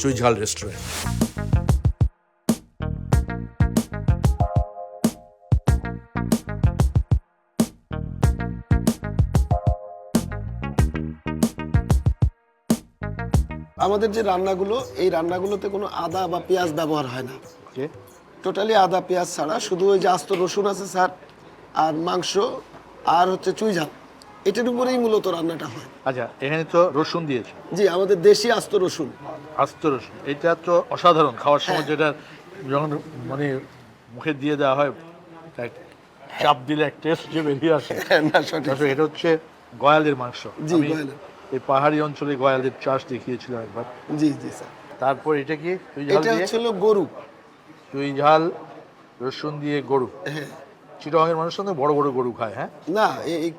চুইঝাল restaurant. আমাদের যে রান্নাগুলো এই রান্নাগুলোতে কোনো আদা বা পেঁয়াজ ব্যবহার হয় না। টোটালি আদা পেঁয়াজ ছাড়া। শুধু ওই যে আস্ত রসুন আছে স্যার আর মাংস আর হচ্ছে চুই ঝাল এটার উপরেই মূলত রান্নাটা হয়। আচ্ছা এখানে তো রসুন দিয়েছে। জি আমাদের দেশি আস্ত রসুন। আস্ত রসুন এটা তো অসাধারণ। খাওয়ার সময় হ্যাঁ। যেটা যখন মানে মুখে দিয়ে দেওয়া হয় চাপ দিলে এক টেস্ট যে বেরিয়ে আসে। তারপরে এটা হচ্ছে গয়ালের মাংস। জি, এই পাহাড়ি অঞ্চলে গয়ালের চাষ দেখিয়েছিলাম একবার। জি জি স্যার। তারপর এটা কি? তুই ঝাল এটা দিয়ে? গরু। তুই ঝাল রসুন দিয়ে গরু। হ্যাঁ। চিটংয়ের মানুষ তো বড় বড় গরু খায় হ্যাঁ? না এই-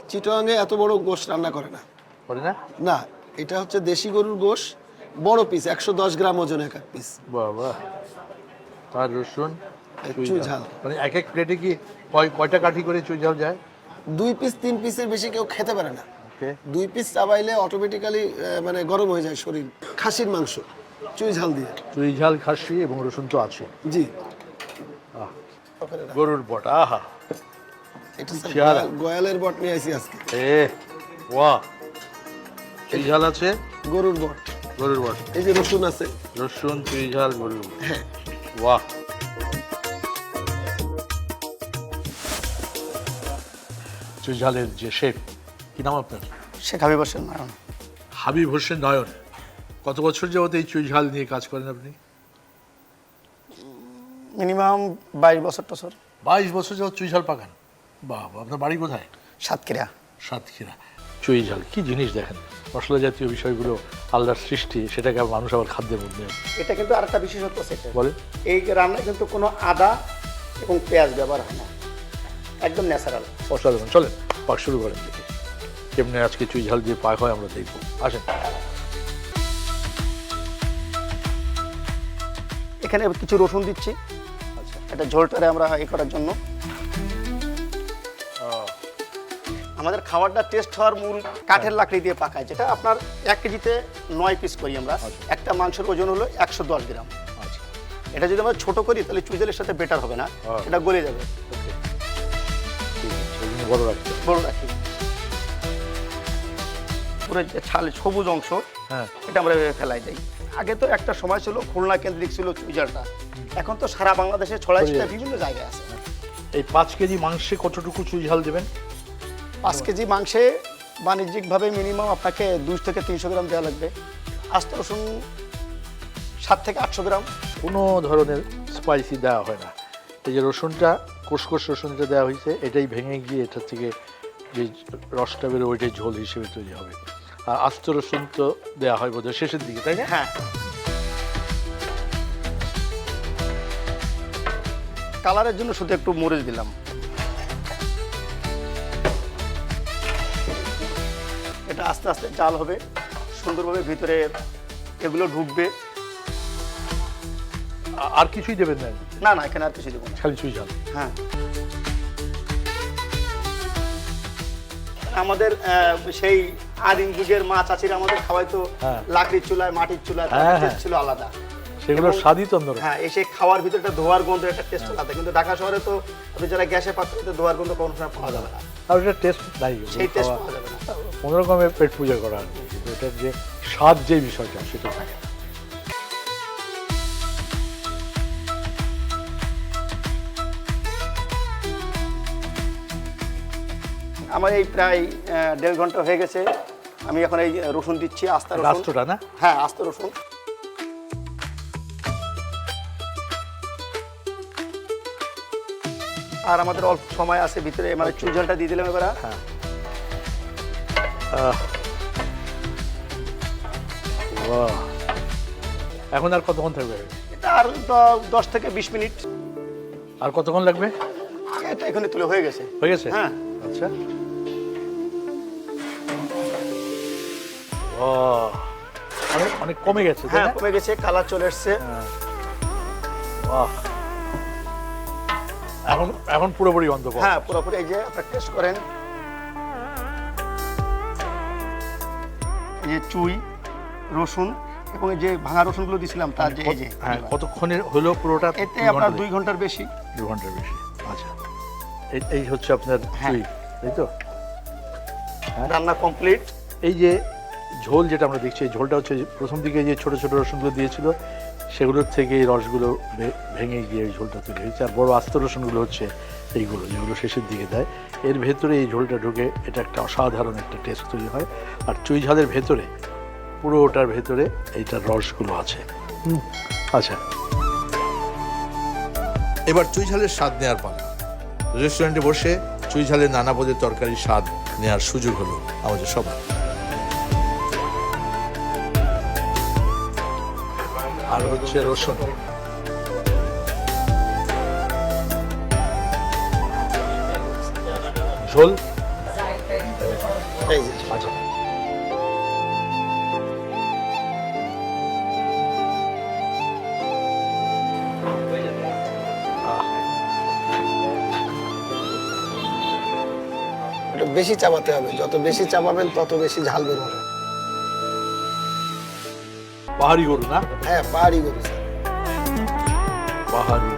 এই এত বড় গোশ রান্না করে না। করে না? না এটা হচ্ছে দেশি গরুর গোশ বড় পিস একশো দশ গ্রাম ওজন এক পিস বাবা তার রসুন চুই ঝাল। মানে এক এক প্লেটে কি কয় কয়টা কাঠি করে চুই ঝাল যায়? দুই পিস তিন পিসের বেশি কেউ খেতে পারে না। ওকে। দুই পিস চাবাইলে অটোমেটিক্যালি মানে গরম হয়ে যায় শরীর। খাসির মাংস চুই ঝাল দিয়ে। চুই ঝাল খাসি এবং রসুন তো আছে। জি। গরুর বট আহা। এটা স্যার গয়ালের বট নিয়ে আসি আজকে। এ ওয়া। চুই ঝাল আছে? গরুর বট। গরুর বট। এই যে রসুন আছে। রসুন চুই ঝাল গরুর। হ্যাঁ। বাহ চুই ঝালের যে শেফ কি নাম আপনার? শেখ হাবিব হোসেন নয়ন হাবিব হোসেন নয়ন। কত বছর যাবত এই চুই ঝাল নিয়ে কাজ করেন আপনি? মিনিমাম বাইশ বছর টছর। বাইশ বছর যাবত চুই ঝাল পাকান? বাহ, আপনার বাড়ি কোথায়? সাতক্ষীরা। সাতক্ষীরা। চুই ঝাল কি জিনিস দেখেন? মশলা জাতীয় বিষয়গুলো আল্লাহর সৃষ্টি সেটাকে আবার মানুষ আবার খাদ্যের মধ্যে এটা কিন্তু আরেকটা বিশেষত্ব সেটা। বলেন। এই রান্নায় কিন্তু কোনো আদা এবং পেঁয়াজ ব্যবহার হয় না। একদম ন্যাচারাল। অসাধারণ চলেন পাক শুরু করেন দেখি। কেমনি আজকে চুই ঝাল দিয়ে পাক হয় আমরা দেখব। আসেন। এখানে কিছু রসুন দিচ্ছি। আচ্ছা। এটা ঝোলটারে আমরা এ করার জন্য। আমাদের খাবারটা টেস্ট হওয়ার মূল কাঠের লাকড়ি দিয়ে পাকায় যেটা আপনার এক কেজিতে নয় পিস করি আমরা। একটা মাংসের ওজন হলো একশো দশ গ্রাম। আচ্ছা। এটা যদি আমরা ছোট করি তাহলে চুইজালের সাথে বেটার হবে না। এটা গলে যাবে। বড় রাখতে বড় রাখি। পুরো যে ছাল সবুজ অংশ হ্যাঁ। এটা আমরা ফেলাই দিই। আগে তো একটা সময় ছিল খুলনা কেন্দ্রিক ছিল চুইজালটা। এখন তো সারা বাংলাদেশে ছড়াই ছড়িয়ে বিভিন্ন জায়গায় আছে। এই পাঁচ কেজি মাংসে কতটুকু চুই ঝাল দেবেন? পাঁচ কেজি মাংসে বাণিজ্যিকভাবে মিনিমাম আপনাকে দুই থেকে তিনশো গ্রাম দেওয়া লাগবে। আস্ত রসুন সাত থেকে আটশো গ্রাম। কোনো ধরনের স্পাইসি দেওয়া হয় না। এই যে রসুনটা কোষকোষ রসুনটা দেওয়া হয়েছে এটাই ভেঙে গিয়ে এটা থেকে যে রসটা বেরো ওইটাই ঝোল হিসেবে তৈরি হবে। আর আস্ত রসুন তো দেওয়া হয় বোধহয় শেষের দিকে তাই না? হ্যাঁ। কালারের জন্য শুধু একটু মরিচ দিলাম। এটা আস্তে আস্তে জাল হবে সুন্দরভাবে ভিতরে এগুলো ঢুকবে। আর কিছুই দেবেন না? না না এখানে আর কিছু দেবো না। খালি চুই ঝাল। হ্যাঁ। আমাদের সেই আদিম যুগের মা চাচিরা আমাদের খাওয়াইতো হ্যাঁ। লাকড়ির চুলায় মাটির চুলায় হ্যাঁ, হ্যাঁ। ছিল আলাদা। সেগুলোর এবং- স্বাদই তো অন্যরকম। হ্যাঁ এসে খাওয়ার ভিতরে একটা ধোয়ার গন্ধ একটা টেস্ট আলাদা। কিন্তু ঢাকা শহরে তো আপনি যারা গ্যাসে পাত্র ধোয়ার গন্ধ কোনো সময় পাওয়া যাবে না। আর ওটা টেস্ট নাই। রকমের পেট পূজা করা আর কি। কিন্তু এটার যে স্বাদ যে বিষয়টা সেটা থাকে না। আমার এই প্রায় দেড় ঘণ্টা হয়ে গেছে। আমি এখন এই রসুন দিচ্ছি আস্তা রসুন। না? হ্যাঁ আস্ত রসুন। আর আমাদের অল্প সময় আছে ভিতরে মানে চুজলটা দিয়ে দিলাম এবার। হ্যাঁ। এখন আর কতক্ষণ থাকবে? এটা আর দশ থেকে বিশ মিনিট। আর কতক্ষণ লাগবে? এটা এখানে তুলে হয়ে গেছে। হয়ে গেছে? হ্যাঁ। আচ্ছা। ও অনেক অনেক কমে গেছে হ্যাঁ কমে গেছে কালার চলে এসছে। বাহ। এখন এখন পুরোপুরি বন্ধ হ্যাঁ পুরোপুরি এই যে আপনার টেস্ট করেন। এই যে চুই রসুন এবং এই যে ভাঙা রসুনগুলো দিছিলাম তার যে এই যে হ্যাঁ কতক্ষণের হলো পুরোটা? এতে দুই আপনার দুই ঘণ্টার বেশি। দু ঘণ্টার বেশি। আচ্ছা। এই এই হচ্ছে আপনার হ্যাঁ। চুই তাই তো? রান্না কমপ্লিট এই যে ঝোল যেটা আমরা দেখছি এই ঝোলটা হচ্ছে প্রথম দিকে যে ছোট ছোট রসুনগুলো দিয়েছিল সেগুলোর থেকে এই রসগুলো ভেঙে গিয়ে এই ঝোলটা তৈরি হয়েছে। আর বড় আস্ত রসুনগুলো হচ্ছে এইগুলো, যেগুলো শেষের দিকে দেয়। এর ভেতরে এই ঝোলটা ঢুকে এটা একটা অসাধারণ একটা টেস্ট তৈরি হয়। আর চুই ঝালের ভেতরে পুরো ওটার ভেতরে এইটার রসগুলো আছে। আচ্ছা। এবার চুই ঝালের স্বাদ নেওয়ার পালা। রেস্টুরেন্টে বসে চুই ঝালের নানা পদের তরকারির স্বাদ নেওয়ার সুযোগ হলো আমাদের সবার। আর হচ্ছে রসুন। ঝোল? আচ্ছা। বেশি চাপাতে হবে। যত বেশি চাপাবেন তত বেশি ঝাল বের হবে। পাহাড়ি গরু না? হ্যাঁ পাহাড়ি গরু স্যার। পাহাড়ি